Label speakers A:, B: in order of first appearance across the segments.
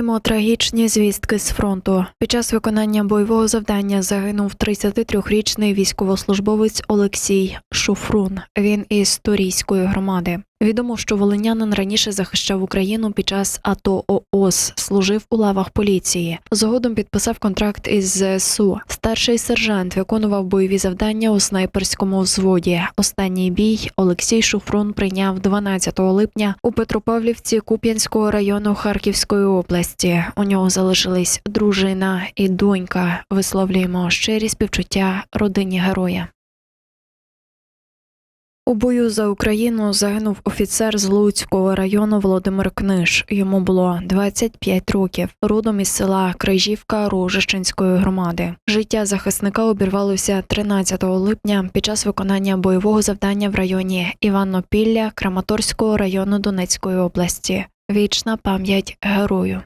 A: Маємо трагічні звістки з фронту. Під час виконання бойового завдання загинув 33-річний військовослужбовець Олексій Шуфрун. Він із Турійської громади. Відомо, що волинянин раніше захищав Україну під час АТО ООС, служив у лавах поліції. Згодом підписав контракт із ЗСУ. Старший сержант виконував бойові завдання у снайперському взводі. Останній бій Олексій Шуфрун прийняв 12 липня у Петропавлівці Куп'янського району Харківської області. У нього залишились дружина і донька. Висловлюємо щирі співчуття родині героя. У бою за Україну загинув офіцер з Луцького району Володимир Книж. Йому було 25 років. Родом із села Крижівка Рожищенської громади. Життя захисника обірвалося 13 липня під час виконання бойового завдання в районі Іванопілля Краматорського району Донецької області. Вічна пам'ять герою.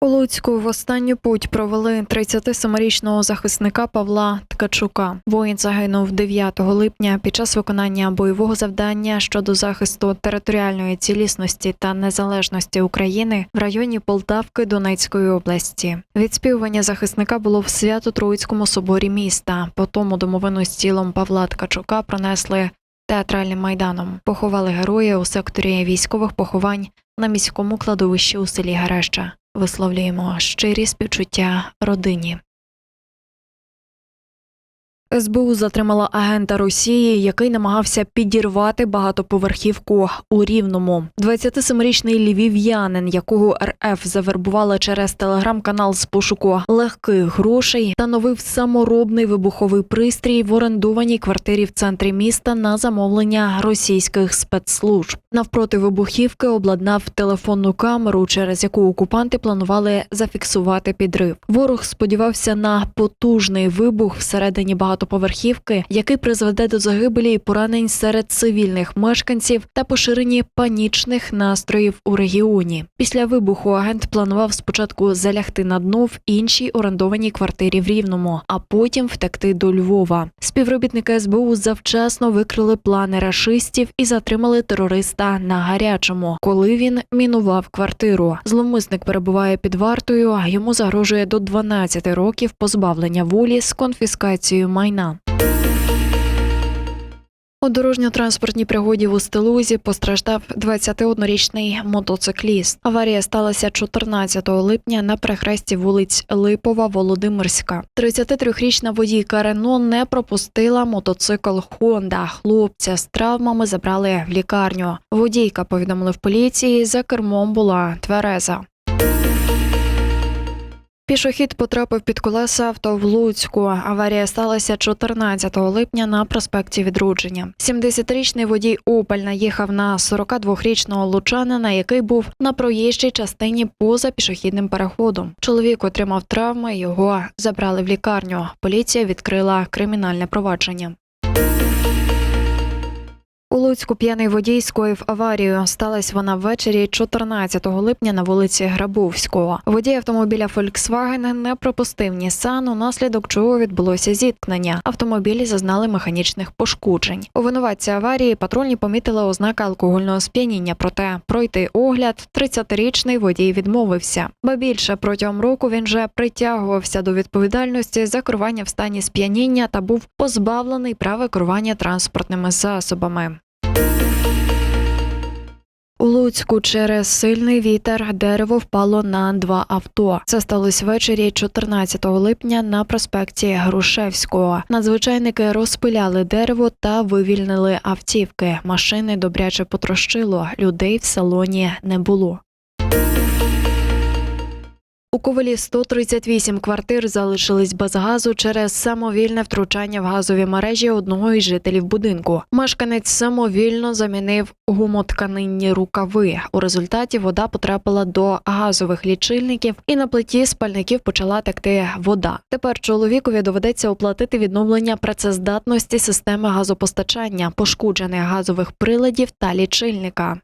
A: У Луцьку в останню путь провели 37-річного захисника Павла Ткачука. Воїн загинув 9 липня під час виконання бойового завдання щодо захисту територіальної цілісності та незалежності України в районі Полтавки Донецької області. Відспівування захисника було в Свято-Троїцькому соборі міста. Потому домовину з тілом Павла Ткачука пронесли театральним майданом. Поховали героя у секторі військових поховань на міському кладовищі у селі Гареща. Висловлюємо щирі співчуття родині. СБУ затримала агента Росії, який намагався підірвати багатоповерхівку у Рівному. 27-річний львів'янин, якого РФ завербувала через телеграм-канал з пошуку легких грошей, встановив саморобний вибуховий пристрій в орендованій квартирі в центрі міста на замовлення російських спецслужб. Навпроти вибухівки обладнав телефонну камеру, через яку окупанти планували зафіксувати підрив. Ворог сподівався на потужний вибух всередині багатоповерхівки, який призведе до загибелі і поранень серед цивільних мешканців та поширенні панічних настроїв у регіоні. Після вибуху агент планував спочатку залягти на дно в іншій орендованій квартирі в Рівному, а потім втекти до Львова. Співробітники СБУ завчасно викрили плани рашистів і затримали терориста на гарячому, коли він мінував квартиру. Зловмисник перебуває під вартою. а Йому загрожує до 12 років позбавлення волі з конфіскацією майна. У дорожньо-транспортній пригоді в Устилузі постраждав 21-річний мотоцикліст. Аварія сталася 14 липня на перехресті вулиць Липова, Володимирська. 33-річна водійка Рено не пропустила мотоцикл Хонда. Хлопця з травмами забрали в лікарню. Водійка повідомили в поліції. За кермом була твереза. Пішохід потрапив під колеса авто в Луцьку. Аварія сталася 14 липня на проспекті Відродження. 70-річний водій Опель наїхав на 42-річного лучанина, який був на проїжджій частині поза пішохідним переходом. Чоловік отримав травми, його забрали в лікарню. Поліція відкрила кримінальне провадження. У Луцьку п'яний водій скоїв аварію. Сталася вона ввечері 14 липня на вулиці Грабовського. Водій автомобіля Volkswagen не пропустив Нісан, унаслідок чого відбулося зіткнення. Автомобілі зазнали механічних пошкоджень. У винуватці аварії патрульні помітили ознаки алкогольного сп'яніння. Проте пройти огляд 30-річний водій відмовився. Ба більше протягом року він вже притягувався до відповідальності за керування в стані сп'яніння та був позбавлений права керування транспортними засобами. У Луцьку через сильний вітер дерево впало на два авто. Це сталося ввечері 14 липня на проспекті Грушевського. Надзвичайники розпиляли дерево та вивільнили автівки. Машини добряче потрощило. Людей в салоні не було. У Ковалі 138 квартир залишились без газу через самовільне втручання в газові мережі одного із жителів будинку. Мешканець самовільно замінив гумотканинні рукави. У результаті вода потрапила до газових лічильників, і на плиті спальників почала текти вода. Тепер чоловікові доведеться оплатити відновлення працездатності системи газопостачання, пошкоджених газових приладів та лічильника.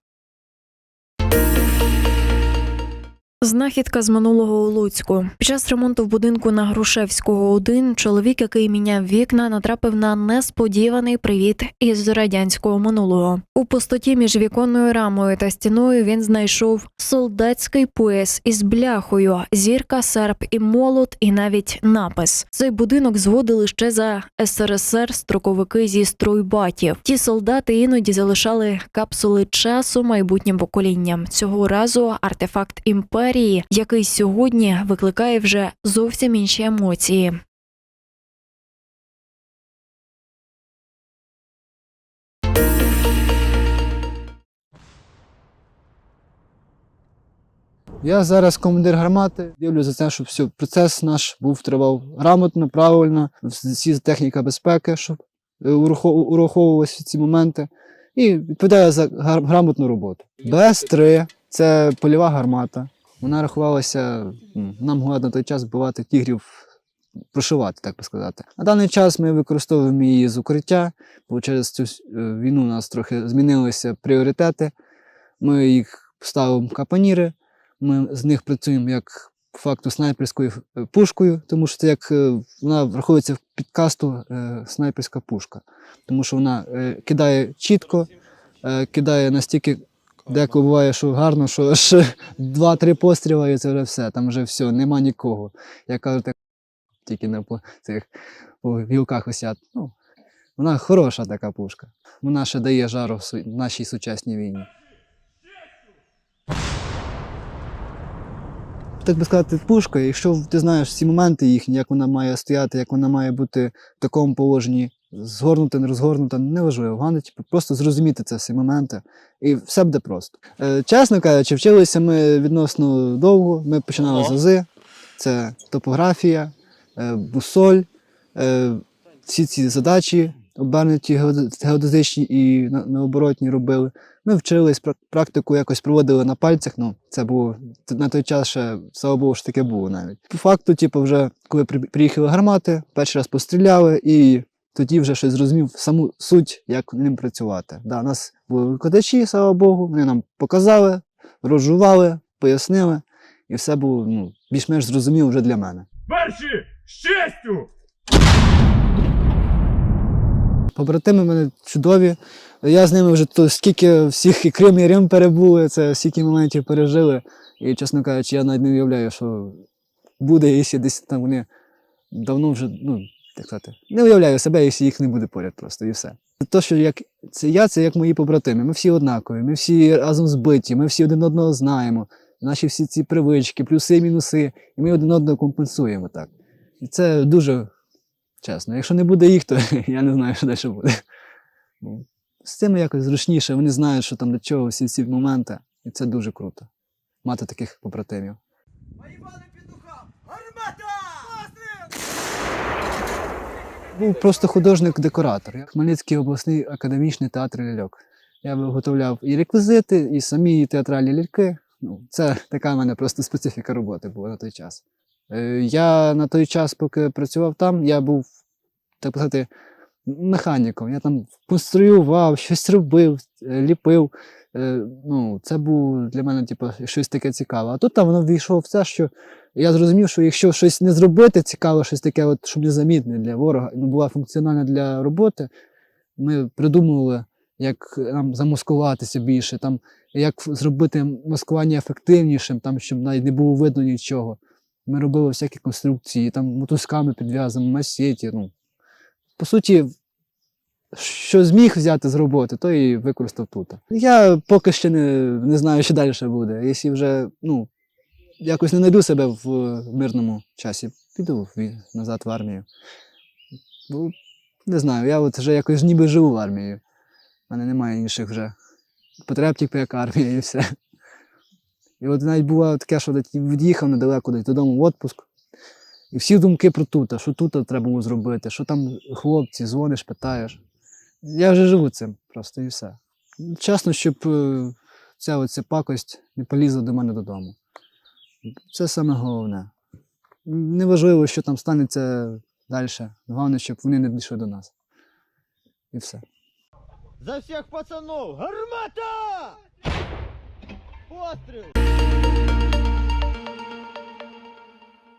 A: Знахідка з минулого у Луцьку. Під час ремонту в будинку на Грушевського 1 чоловік, який міняв вікна, натрапив на несподіваний привіт із радянського минулого. У пустоті між віконною рамою та стіною він знайшов солдатський пояс із бляхою, зірка, серп і молот, і навіть напис. Цей будинок згодили ще за СРСР строковики зі стройбатів. Ті солдати іноді залишали капсули часу майбутнім поколінням. Цього разу артефакт імперії, який сьогодні викликає вже зовсім інші емоції.
B: Я зараз командир гармати, дивлюся за те, щоб все, процес наш був тривав грамотно, правильно, всі техніка безпеки, щоб е, ураховувалися ці моменти. І відповідаю за грамотну роботу. БС-3 це польова гармата. Вона рахувалася, нам могла на той час вбивати тігрів, прошивати, так би сказати. На даний час ми використовуємо її з укриття, бо через цю е, війну у нас трохи змінилися пріоритети. Ми їх ставимо капаніри, ми з них працюємо як факту снайперською е, пушкою, тому що це як е, вона враховується в підкасту снайперська пушка, тому що вона кидає чітко, кидає настільки. Деколи буває, що гарно, що аж два-три постріли і це вже все. Там вже все, нема нікого. Я кажу, тільки на цих по гілках висять. Ну, вона хороша така пушка. Вона ще дає жару в нашій сучасній війні. так би сказати, пушка, якщо ти знаєш всі моменти їхні, як вона має стояти, як вона має бути в такому положенні, згорнута, не розгорнута, неважливо. Головне, типу, просто зрозуміти це всі моменти, і все буде просто. Е, чесно кажучи, вчилися ми відносно довго. Ми починали з АЗи, це топографія, е, бусоль, е, всі ці задачі, обернуті геоде- геодезичні і наоборотні робили. Ми вчились, прак- практику якось проводили на пальцях. Ну, це було на той час ще, слава Богу, що таке було навіть. По факту, типу, вже коли приїхали гармати, перший раз постріляли, і тоді вже щось зрозумів саму суть, як ним працювати. Да, у нас були викладачі, слава Богу, вони нам показали, розжували, пояснили, і все було ну, більш-менш зрозуміло вже для мене.
C: Перші з честю!
B: Побратими в мене чудові. Я з ними вже то скільки всіх і Крим, і Рим перебули, це стільки моментів пережили. І, чесно кажучи, я навіть не уявляю, що буде, якщо десь там вони давно вже, ну, так сказати, не уявляю себе, якщо їх не буде поряд просто і все. Те, що як це я, це як мої побратими. Ми всі однакові, ми всі разом збиті, ми всі один одного знаємо. Наші всі ці привички, плюси, мінуси, і ми один одного компенсуємо так. І це дуже чесно. Якщо не буде їх, то я не знаю, що далі буде. З цим якось зручніше, вони знають, що там до чого всі ці моменти, і це дуже круто. Мати таких побратимів.
D: Поїбали петуха! Гармата! Постріл!
B: Був просто художник-декоратор. Хмельницький обласний академічний театр ляльок. Я виготовляв і реквізити, і самі театральні ляльки. Ну, це така в мене просто специфіка роботи була на той час. Е, Я на той час, поки працював там, я був, так сказати, механіком. Я там конструював, щось робив, е, ліпив. Е, Ну, це було для мене типу, щось таке цікаве. А тут там воно війшло в це, що я зрозумів, що якщо щось не зробити, цікаве, щось таке, от, щоб незамітне для ворога, ну, була функціональна для роботи, ми придумували, як нам замаскуватися більше, там, як зробити маскування ефективнішим, там, щоб навіть не було видно нічого. Ми робили всякі конструкції, там мотузками підв'язані, масеті. Ну. По суті, що зміг взяти з роботи, то і використав тут. Я поки ще не, не знаю, що далі буде. Якщо вже ну, якось не знайду себе в мирному часі, піду назад в армію. Бо, не знаю, я от вже якось ніби живу в армії. У мене немає інших вже потреб, тільки як армія і все. І от навіть було таке, що від'їхав недалеко десь додому в відпуск. І всі думки про тут, що тут треба було зробити, що там хлопці, дзвониш, питаєш. Я вже живу цим просто і все. Чесно, щоб е, ця оця пакость не полізла до мене додому. Це саме головне. Неважливо, що там станеться далі. Головне, щоб вони не дійшли до нас. І все.
D: За всіх пацанов! Гармата! Постріл!